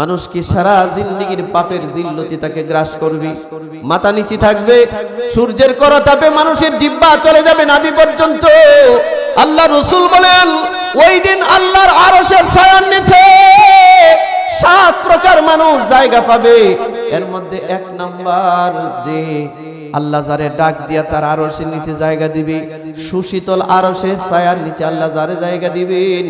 মানুষ কি সারা জিন্দিগির পাপের জিল্লতি তাকে গ্রাস করবি? মাথা নিচি থাকবে, সূর্যের করতাপে মানুষের জিব্বা চলে যাবে নাভি পর্যন্ত। আল্লাহ রসুল বলেন, ওই দিন আল্লাহর আরশের ছায়ার নিচে সাত প্রকার মানুষ জায়গা পাবে। এর মধ্যে এক নাম্বার যে আল্লাহ যারে ডাক দিয়া তার আরশের নিচে জায়গা দিবি, সুশীতল আরশের ছায়ার নিচে আল্লাহ যারে জায়গা দিবেন।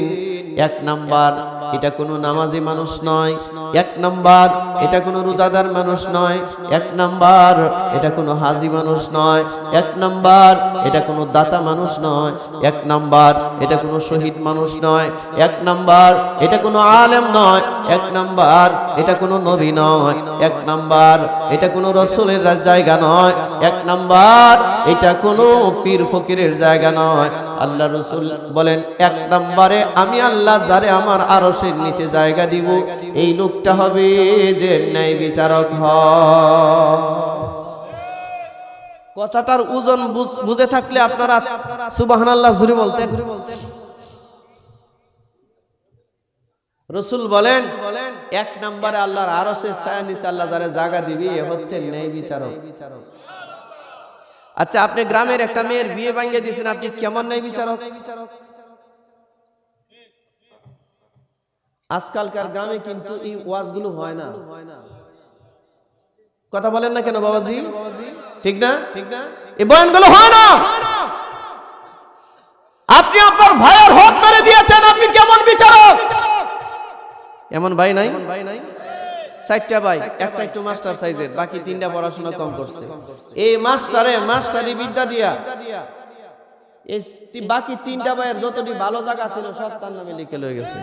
এক নাম্বার এটা কোনো নামাজি মানুষ নয়। এক নাম্বার, এটা কোনো রোজাদার মানুষ নয়। এক নাম্বার, এটা কোনো হাজি মানুষ নয়। এক নাম্বার, এটা কোনো দাতা মানুষ নয়। এক নাম্বার, এটা কোনো শহীদ মানুষ নয়। এক নাম্বার, এটা কোনো আলেম নয়। এক নাম্বার, এটা কোনো নবী নয়। এক নাম্বার, এটা কোনো রসুলের জায়গা নয়। এক নাম্বার, এটা কোনো পীর ফকিরের জায়গা নয়। আল্লাহ রসুল বলেন, এক নম্বরে আমি আল্লাহ যারে আমার আরশের নিচে জায়গা দিব, এই লোকটা হবে যে ন্যায় বিচারক হ। কথাটার ওজন বুঝ- থাকলে আপনারা সুবাহান আল্লাহ জুড়ে বলতেন। রসুল বলেন বলেন এক নম্বরে আল্লাহর আরশের ছায়া নিচে আল্লাহ যারা জায়গা দিবি হচ্ছে ন্যায় বিচারক। আচ্ছা আপনি গ্রামের একটা মেয়ের বিয়ে ভাঙিয়ে দিয়েছেন, আপনি কেমন ন্যায় বিচারক? আজকালকার গ্রামে কিন্তু এই ওয়াজগুলো হয় না। কথা বলেন না কেন বাবাজি? ঠিক না? ঠিক না এই বয়ানগুলো হয় না। আপনি আপনার ভাইয়ের হক মেরে দিয়েছেন, আপনি কেমন বিচারক? এমন ভাই নাই ভাই নাই? চারটা ভাই একটা একটু মাস্টার সাইজের বাকি তিনটা পড়াশোনা কম করছে। এই মাস্টারে মাস্টারি বিদ্যা দিয়া। এই বাকি তিনটা ভাইয়ের যতটি ভালো জায়গা ছিল সব তার নামে লিখে লয়ে গেছে।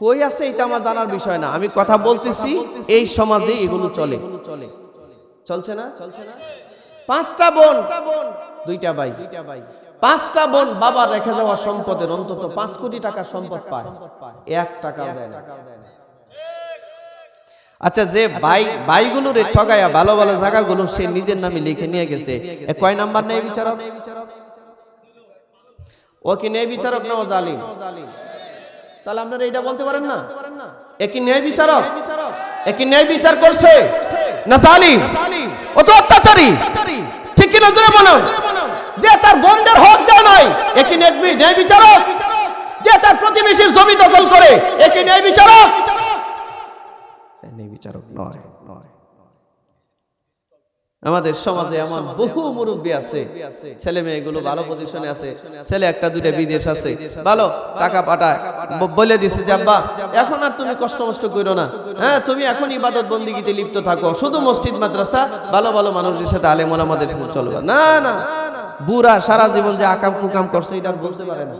কই আছে এটা আমার জানার বিষয় না। আমি কথা বলতেছি এই সমাজে এগুলো চলে। চলছে না? চলছে না? পাঁচটা বোন দুইটা ভাই। দুইটা ভাই। পাঁচটা বোন বাবার রেখে যাওয়া সম্পদের অন্তত পাঁচ কোটি টাকা সম্পদ পায়। এক টাকা দেয় না। আচ্ছা যে বাই বাইগুলো রে ঠগায়া ভালো ভালো জায়গাগুলো সে নিজের নামে লিখে নিয়ে গেছে। কয় নাম্বার নেই বিচারক? ও কি নেই বিচারক না ও জালিম? তাহলে আপনারা এটা বলতে পারেন না? একই কি ন্যায় বিচারক? এ কি ন্যায় বিচার করছে? না জালিম? ও তো অত্যাচারী। ঠিক কিনা জোরে বলুন? যে তার বন্ধের হক দেয় নাই এ কি ন্যায় বিচারক। যে তার প্রতিবেশীর জমি দখল করে এ কি ন্যায় বিচারক। বিচারক নয়। আমাদের সমাজে এমন বহু মুরব্বী আছে, ছেলে মেয়েগুলো ভালো পজিশনে আছে, ছেলে একটা, দুইটা বিদেশ আছে। ভালো, টাকা পাঠায়। বলে দিছে যে, আব্বা, এখন আর তুমি কষ্ট মষ্ট করো না। হ্যাঁ তুমি এখন ইবাদত বন্দিগিতে লিপ্ত থাকো। শুধু মসজিদ, মাদ্রাসা, ভালো ভালো মানুষের সাথে ওলামাদের সাথে চলবে। না না। বুড়া সারা জীবন যে আকাম কুকাম করছে, এটা বলতে পারে না।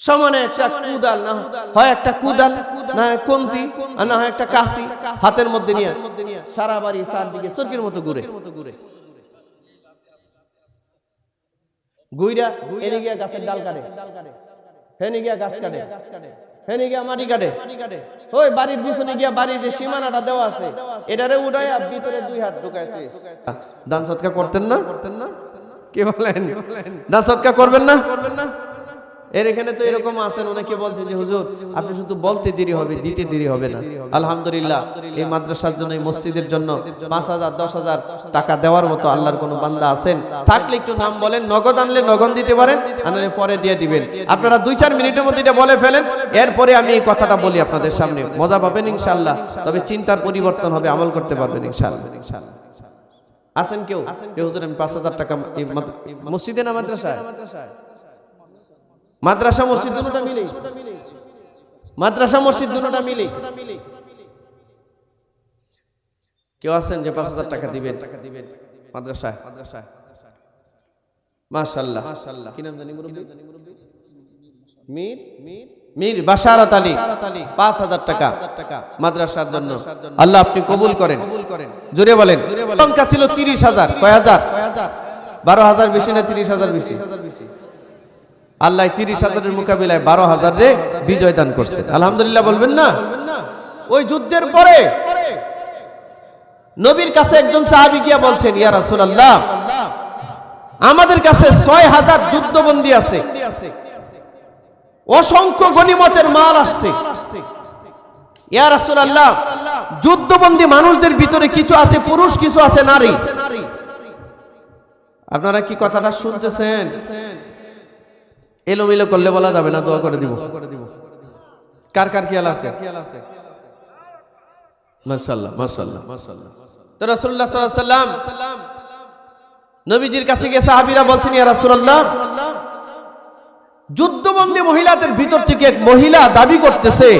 সমানে একটা কুদাল, না হয় একটা কুদাল, না হয় কন্তি আর না হয় একটা কাশি হাতের মধ্যে নিয়ে সারা বাড়ি চারদিকে চরকির মতো ঘুরে। গুইরা এনে গিয়া গাছের ডাল কাটে, হেনে গিয়া গাছ কাটে। হেনে গিয়া মাটি কাটে। ওই বাড়ির পিছনে গিয়া বাড়ির যে সীমানাটা দেওয়া আছে, এটারে উঠায় ভিতরে দুই হাত ঢুকায় দান সৎকা করতেন না? করতেন না কি বলেন? দান সৎকা করবেন না করবেন না? এর এখানে তো এরকম আছেন, অনেকে বলছে যে, হুজুর, আপনি শুধু বলতে দেরি হবে, দিতে দেরি হবে না। আলহামদুলিল্লাহ, এই মাদ্রাসার জন্য, এই মসজিদের জন্য পাঁচ হাজার, দশ হাজার টাকা দেওয়ার মতো আল্লাহর কোনো বান্দা আছেন। থাকলে একটু নাম বলেন, নগদ আনলে নগদ দিতে পারেন আনলে পরে দিয়ে দিবেন। আপনারা দুই চার মিনিটের মধ্যে এটা বলে ফেলেন, এরপরে আমি এই কথাটা বলি আপনাদের সামনে। মজা পাবেন ইনশাল্লাহ তবে চিন্তার পরিবর্তন হবে, আমল করতে পারবেন ইনশাল্লাহ ইনশাল্লাহ আসেন কেউ হুজুর, আমি পাঁচ হাজার টাকা মসজিদে না মাদ্রাসায়? মাদ্রাসা, মসজিদ দুটোটা মিলে। মাদ্রাসা, মসজিদ দুটোটা মিলে। কেউ আছেন যে পাঁচ হাজার টাকা দিবেন? টাকা দিবেন মাদ্রাসায় মাদ্রাসায় টাকা মাদ্রাসার জন্য। আল্লাহ আপনি কবুল করেন। বলেন। ছিল তিরিশ হাজার। হাজার? বারো হাজার বেশি না তিরিশ হাজার বেশি? আল্লাহ তিরিশ হাজারের মোকাবিলায় বারো হাজার বিজয় দান করছে। আলহামদুলিল্লাহ বলবেন না? ওই যুদ্ধের পরে নবীর কাছে একজন সাহাবি গিয়া বলছেন, ইয়া রাসূলুল্লাহ, আমাদের কাছে ছয় হাজার যুদ্ধবন্দী আছে। অসংখ্য গনিমতের মাল আসছে। ইয়া রাসূলুল্লাহ, যুদ্ধবন্দী মানুষদের ভিতরে কিছু আছে, পুরুষ কিছু আছে, নারী। আপনারা কি কথাটা শুনতেছেন? এলোমেলো করলে বলা যাবে না দোয়া করে দিব। কার কার খেয়াল আছে? তো সাল্লাম নবীজির কাছে গিয়ে সাহাবীরা বলছেন ইয়া যুদ্ধবন্দী মহিলাদের ভিতর থেকে এক মহিলা দাবি করতেছে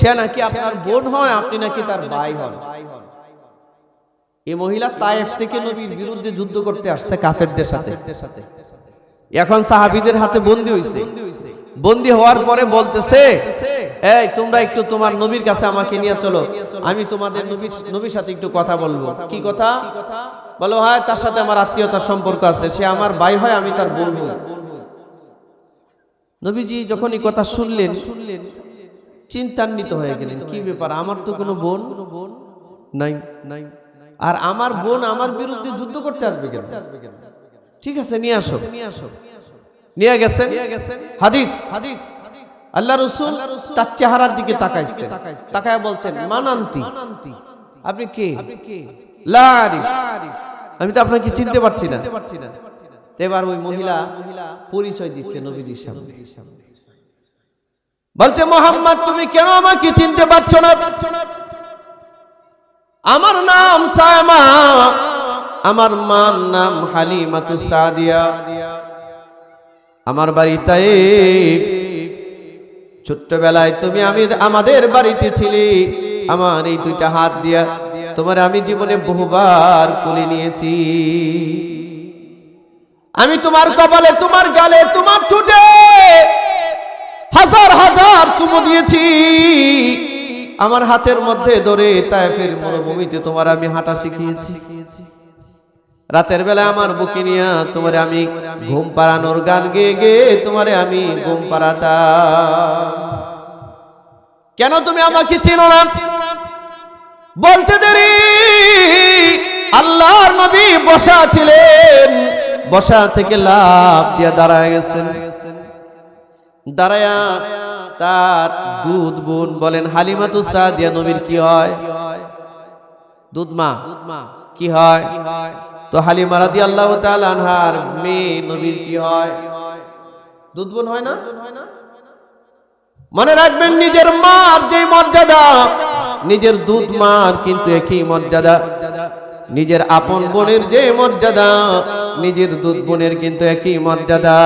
সে নাকি আপনার বোন হয় আপনি নাকি তার ভাই হন। এই মহিলা তায়েফ থেকে নবীর বিরুদ্ধে যুদ্ধ করতে আসছে কাফেরদের সাথে। এখন সাহাবীদের হাতে বন্দি হইছে। বন্দি হওয়ার পরে বলতেছে, এই, তোমরা একটু তোমার নবীর কাছে আমাকে নিয়ে চলো। আমি তোমাদের নবীর নবীর সাথে একটু কথা বলব। কি কথা? বলো, হয়, তার সাথে আমার আত্মীয়তার সম্পর্ক আছে। সে আমার ভাই হয়, আমি তার বোন হই। নবীজি যখন এই কথা শুনলেন শুনলেন চিন্তান্বিত হয়ে গেলেন, কি ব্যাপার? আমার তো কোনো বোন নাই নাই। আর আমার বোন আমার বিরুদ্ধে যুদ্ধ করতে আসবে কেন? ঠিক আছে, নিয়ে আসো। নিয়ে আসো নিয়ে গেছেন? হাদিস? হাদিস আল্লাহ রসুল তার চেহারার দিকে তাকাইছে তাকায় বলছেন, মানান্তি। আপনি কে? লারি আমি তো আপনাকে চিনতে পারছি না। এবার ওই মহিলা পরিচয় দিচ্ছে নবীজির সামনে। বলছে, মোহাম্মদ, তুমি কেন আমাকে চিনতে পারছ না? আমার নাম সায়মা। আমার মার নাম হালিমাতু সাদিয়া। আমার বাড়িটাই ছোট্টবেলায় তুমি আমি আমাদের বাড়িতে ছিলে। আমার এই দুইটা হাত দিয়া তোমার আমি জীবনে বহুবার কোলে নিয়েছি। আমি তোমার কপালে, তোমার গালে, তোমার ঠোঁটে হাজার হাজার চুমো দিয়েছি। আমার হাতের মধ্যে ধরে তায়েফের মরুভূমিতে তোমার আমি হাঁটা শিখিয়েছি। রাতের বেলা আমার বুকে নিয়ে তোমারে আমি ঘুম পাড়ানোর গান গেয়ে গেয়ে তোমারে আমি ঘুম পাড়াতাম। কেন তুমি আমাকে চেনো না? বলতে দেরি। আল্লাহর নবী বসা ছিলেন। বসা থেকে লাভ দিয়ে দাঁড়ায় গেছেন। দাঁড়ায়া তার দুধ বোন বলেন হালিমা হালিমাতু সাদিয়া নবীর কি হয়? দুধ মা, কি হয়? তো হালিমা রাদিয়াল্লাহু তাআলা আনহার মেয়ে নবীর কি হয়? দুধ বোন হয় না? মনে রাখবেন নিজের মার যে মর্যাদা, নিজের দুধ মার কিন্তু একই মর্যাদা। নিজের আপন বোনের যে মর্যাদা, নিজের দুধ বোনের কিন্তু একই মর্যাদা।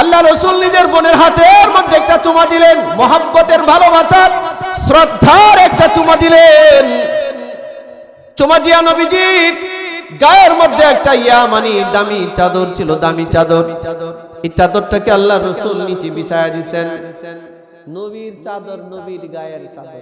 আল্লাহ রসুল নিজের বোনের হাতের মধ্যে একটা চুমা দিলেন, মোহাব্বতের ভালোবাসার, শ্রদ্ধার একটা চুমা দিলেন। চুমা দিয়া নবীজির গায়ের মধ্যে একটা ইয়া মানি, দামি চাদর ছিল, দামি চাদর। এই চাদরটাকে আল্লাহ রসুল নিচে বিছায়া দিছেন। নবীর চাদর নবীর গায়ের চাদর।